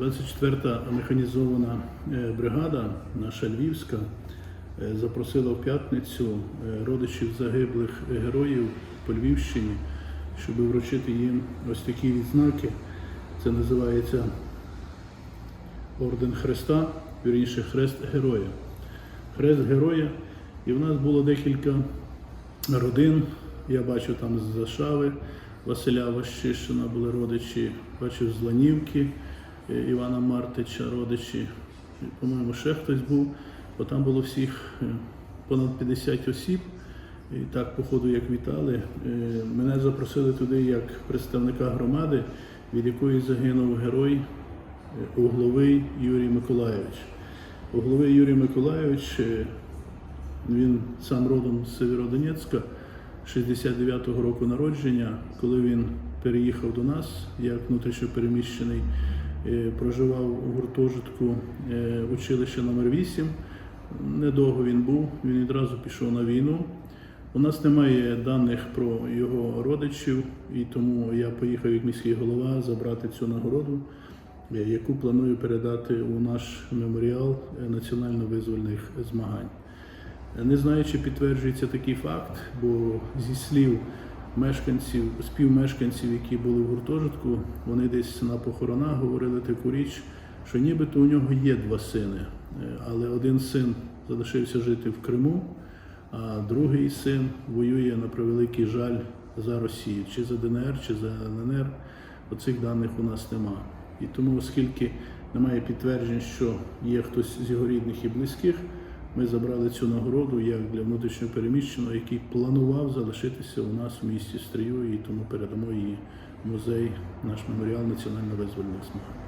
24-та механізована е, бригада, наша Львівська, е, запросила в п'ятницю е, родичів загиблих героїв по Львівщині, щоб вручити їм ось такі відзнаки. Це називається Орден Хреста, вірніше Хрест Героя. Хрест Героя. І в нас було декілька родин. Я бачу там з Зашави Василя Ващишина були родичі, бачив з Ланівки Івана Мартича, родичі. По-моєму, ще хтось був, бо там було всіх е, понад 50 осіб. І так, по ходу, як вітали, е, мене запросили туди як представника громади, від якої загинув герой е, Угловий Юрій Миколайович. Угловий Юрій Миколайович, він сам родом з Северодонецька, 69-го року народження, коли він переїхав до нас як внутрішньопереміщений, проживав у гуртожитку е, училища номер 8 Недовго він був, він відразу пішов на війну. У нас немає даних про його родичів, і тому я поїхав як міський голова забрати цю нагороду, е, яку планую передати у наш меморіал е, національно-визвольних змагань. Не знаю, чи підтверджується такий факт, бо зі слів мешканців, співмешканців, які були в гуртожитку, вони десь на похоронах говорили таку річ, що нібито у нього є два сини, Е, але один син залишився жити в Криму, а другий син воює на превеликий жаль за Росію, чи за ДНР, чи за ЛНР. Оцих даних у нас нема. І тому, оскільки немає підтверджень, що є хтось з його рідних і близьких, ми забрали цю нагороду як для внутрішньопереміщеного, який планував залишитися у нас в місті Стрію, і тому передамо її музей, наш меморіал національно-визвольних змагань.